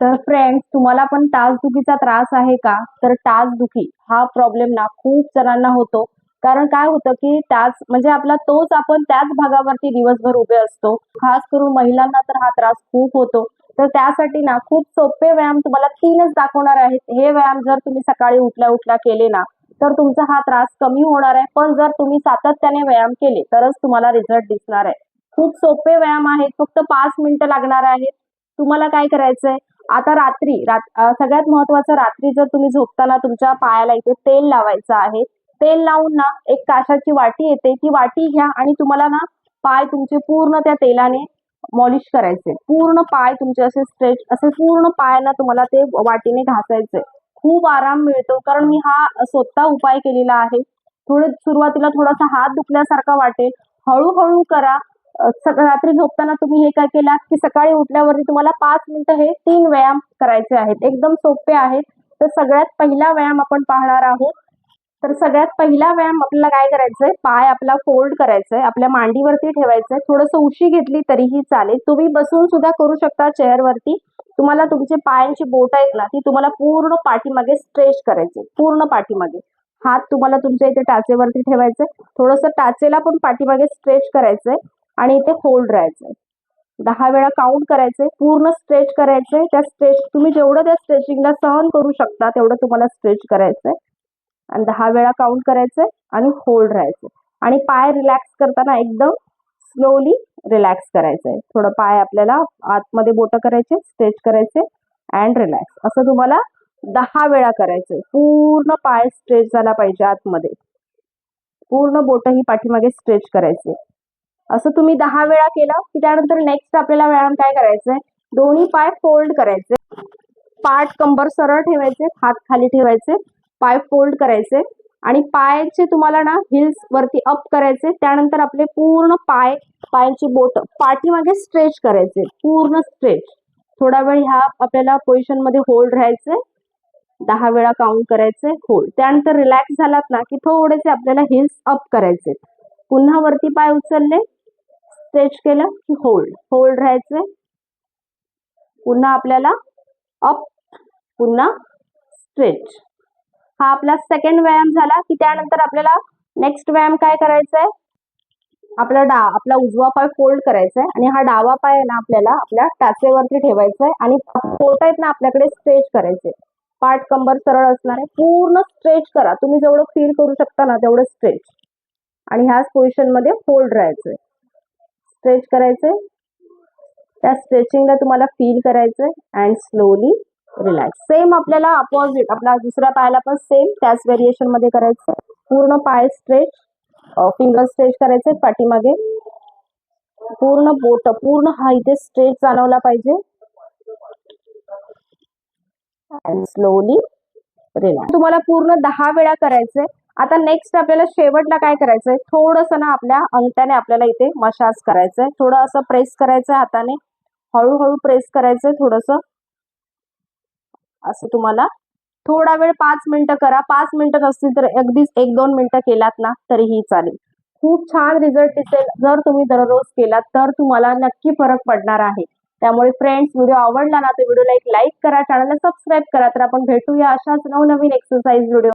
तर फ्रेंड्स तुम्हाला पण टाचदुखीचा त्रास आहे का? तर टाचदुखी हा प्रॉब्लेम ना खूप जणांना होतो. कारण काय होतं की टाच म्हणजे आपला तोच आपण त्याच भागावरती दिवसभर उभे असतो. खास करून महिलांना तर हा त्रास खूप होतो. तर त्यासाठी ना खूप सोपे व्यायाम तुम्हाला तीनच दाखवणार आहेत. हे व्यायाम जर तुम्ही सकाळी उठल्या उठल्या केले ना तर तुमचा हा त्रास कमी होणार आहे. पण जर तुम्ही सातत्याने व्यायाम केले तरच तुम्हाला रिझल्ट दिसणार आहे. खूप सोपे व्यायाम आहेत. फक्त पाच मिनिटं लागणार आहेत. तुम्हाला काय करायचंय? आता रात्री रात सगळ्यात महत्वाचं रात्री जर तुम्ही झोपताना तुमच्या पायाला इथे तेल लावायचं आहे तेल लावून ना एक काशाची वाटी येते ती वाटी घ्या आणि तुम्हाला ना पाय तुमचे पूर्ण त्या तेलाने मॉलिश करायचे. पूर्ण पाय तुमचे असे स्ट्रेच असे पूर्ण पायाला तुम्हाला ते वाटीने घासायचे. खूप आराम मिळतो कारण मी हा स्वतः उपाय केलेला आहे. थोडे सुरुवातीला थोडासा हात दुखल्यासारखा वाटेल. हळूहळू करा. रात्री झोपताना तुम्ही हे काय केलात की सकाळी उठल्यावरती तुम्हाला पाच मिनिटं हे तीन व्यायाम करायचे आहेत. एकदम सोपे आहेत. तर सगळ्यात पहिला व्यायाम आपण पाहणार आहोत. तर सगळ्यात पहिला व्यायाम आपल्याला काय करायचंय? पाय आपला फोल्ड करायचंय. आपल्या मांडीवरती ठेवायचंय. थोडंसं उशी घेतली तरीही चालेल. तुम्ही बसून सुद्धा करू शकता चेअरवरती. तुम्हाला तुमचे पायांची बोट आहेत ना ती तुम्हाला पूर्ण पाठीमागे स्ट्रेच करायचे. पूर्ण पाठीमागे. हात तुम्हाला तुमच्या इथे टाचेवरती ठेवायचे थोडंसं टाचेला पण पाठीमागे स्ट्रेच करायचंय. आणि इथे होल्ड राहायचंय. दहा वेळा काउंट करायचे पूर्ण स्ट्रेच करायचे त्या स्ट्रेच तुम्ही जेवढं त्या स्ट्रेचिंगला सहन करू शकता तेवढं तुम्हाला स्ट्रेच करायचंय. आणि दहा वेळा काउंट करायचंय आणि होल्ड राहायचं आणि पाय रिलॅक्स करताना एकदम स्लोली रिलॅक्स करायचंय. थोडं पाय आपल्याला आतमध्ये बोटं करायचे स्ट्रेच करायचे अँड रिलॅक्स असं तुम्हाला दहा वेळा करायचंय. पूर्ण पाय स्ट्रेच झाला पाहिजे आतमध्ये. पूर्ण बोट ही पाठीमागे स्ट्रेच करायचे. असं तुम्ही दहा वेळा केलं की त्यानंतर नेक्स्ट आपल्याला व्यायाम काय करायचंय? दोन्ही पाय फोल्ड करायचे. पाठ कंबर सरळ ठेवायचे हात खाली ठेवायचे पाय फोल्ड करायचे आणि पायाचे तुम्हाला ना हिल्स वरती अप करायचे. त्यानंतर आपले पूर्ण पाय पायांची बोट पाठीमागे स्ट्रेच करायचे. पूर्ण स्ट्रेच थोडा वेळ ह्या आपल्याला पोझिशनमध्ये होल्ड राहायचे. दहा वेळा काउंट करायचे होल्ड त्यानंतर रिलॅक्स झालात ना की थोडेसे आपल्याला हिल्स अप करायचे. पुन्हा वरती पाय उचलले. स्ट्रेच केलं की होल्ड होल्ड राहायचंय. पुन्हा आपल्याला अप पुन्हा स्ट्रेच हा आपला सेकंड व्यायाम झाला की त्यानंतर आपल्याला नेक्स्ट व्यायाम काय करायचा आहे आपला डा आपला उजवा पाय फोल्ड करायचा आहे आणि हा डावा पाय आहे ना आपल्याला आपल्या टाचेवरती ठेवायचा आहे आणि पोट आहेत ना आपल्याकडे स्ट्रेच करायचे पाठ कंबर सरळ असणार आहे. पूर्ण स्ट्रेच करा. तुम्ही जेवढं फील करू शकता ना तेवढं स्ट्रेच आणि ह्याच पोझिशनमध्ये मध्ये होल्ड राहायचंय. स्ट्रेच करायचंय. त्या स्ट्रेचिंगला तुम्हाला फील करायचंय अँड स्लोली रिलॅक्स सेम आपल्याला अपोजिट आपला दुसऱ्या पायाला पण सेम त्याच व्हेरिएशनमध्ये करायचं पूर्ण पाय स्ट्रेच फिंगर स्ट्रेच करायचे पाठीमागे. पूर्ण बोट पूर्ण हा इथे स्ट्रेच जाणवला पाहिजे. अँड स्लोली रिलॅक्स तुम्हाला पूर्ण दहा वेळा करायचंय. आता नेक्स्ट आपल्याला शेवटला काय करायचंय? थोडस ना आपल्या अंगठ्याने आपल्याला इथे मसाज करायचंय. थोडं असं प्रेस करायचं हाताने. हळूहळू प्रेस करायचंय थोडस. असं तुम्हाला थोडा वेळ पाच मिनिटं करा. पाच मिनिटं नसतील तर अगदीच एक दोन मिनिटं केलात ना तरीही चालेल. खूप छान रिझल्ट दिसेल. जर तुम्ही दररोज केलात तर तुम्हाला नक्की फरक पडणार आहे. त्यामुळे फ्रेंड्स व्हिडिओ आवडला ना तर व्हिडिओला एक लाईक करा. चॅनलला सबस्क्राईब करा. तर आपण भेटूया अशाच नवनवीन एक्सरसाइज व्हिडिओ